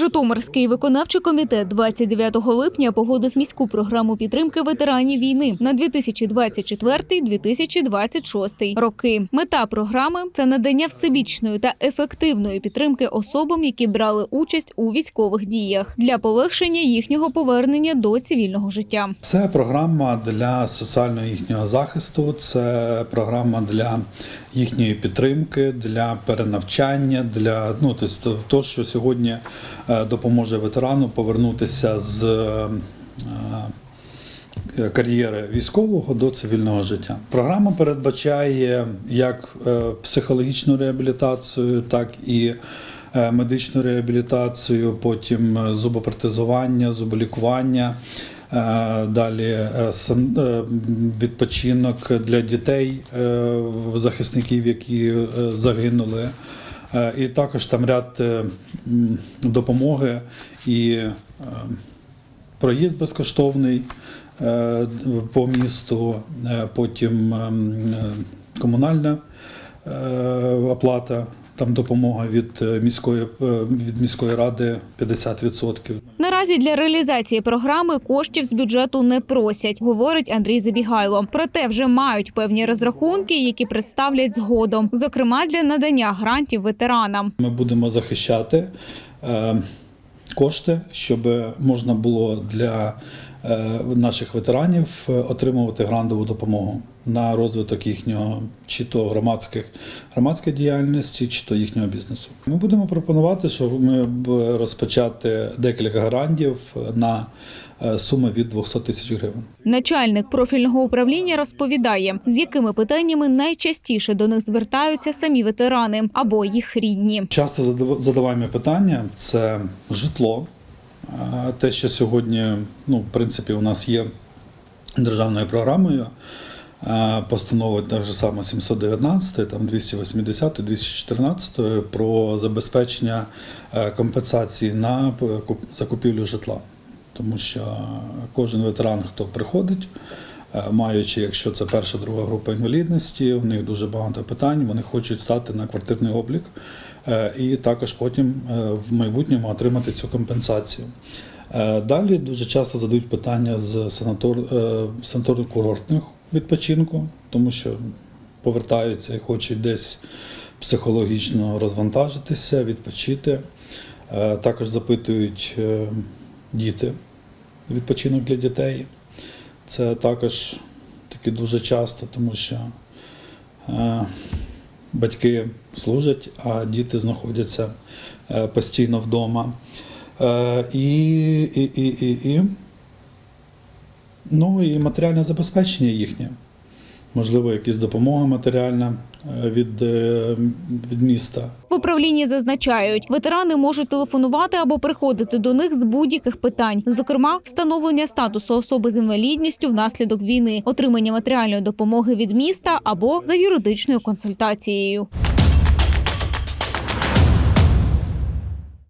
Житомирський виконавчий комітет 29 липня погодив міську програму підтримки ветеранів війни на 2024-2026 роки. Мета програми це надання всебічної та ефективної підтримки особам, які брали участь у військових діях для полегшення їхнього повернення до цивільного життя. Це програма для соціального їхнього захисту, це програма для їхньої підтримки, для перенавчання, для ну тобто то, що сьогодні е, допоможе ветерану повернутися з е, е, кар'єри військового до цивільного життя. Програма передбачає як психологічну реабілітацію, так і медичну реабілітацію, потім зубопротезування, зуболікування. Е, Далі е, е, відпочинок для дітей, захисників, які загинули. І також там ряд допомоги і проїзд безкоштовний по місту, потім ем, комунальна оплата, там допомога від е, міської, е, від міської ради 50%. Наразі для реалізації програми коштів з бюджету не просять, говорить Андрій Забігайло. Проте вже мають певні розрахунки, які представлять згодом, зокрема для надання грантів ветеранам. Ми будемо захищати е, кошти, щоб можна було для наших ветеранів е, отримувати грантову допомогу на розвиток їхнього чи то громадських громадської діяльності, чи то їхнього бізнесу. Ми будемо пропонувати, щоб ми б розпочати декілька грантів на е, суми від 200 тисяч гривень. Начальник профільного управління розповідає, з якими питаннями найчастіше до них звертаються самі ветерани або їх рідні. Часто задав- задаваємо питання це житло. Те, що сьогодні, ну, в принципі, у нас є державною програмою. постанова так же саме 719, там 280, 214 про забезпечення е, компенсації на закупівлю житла. Тому що кожен ветеран, хто приходить, е, маючи, якщо це перша друга група інвалідності, у них дуже багато питань, вони хочуть стати на квартирний облік е, і також потім е, в майбутньому отримати цю компенсацію. Е, Далі дуже часто задають питання з санатор- е, санаторно-курортних відпочинку, тому що повертаються і хочуть десь психологічно розвантажитися, відпочити. Е, Також запитують е, діти відпочинок для дітей. Це також таки дуже часто, тому що е, батьки служать, а діти знаходяться е, постійно вдома. Е, І, і, і, і, і, ну, і матеріальне забезпечення їхнє. Можливо, якась допомога матеріальна е, від, е, від міста. В управлінні зазначають, ветерани можуть телефонувати або приходити до них з будь-яких питань, зокрема, встановлення статусу особи з інвалідністю внаслідок війни, отримання матеріальної допомоги від міста або за юридичною консультацією.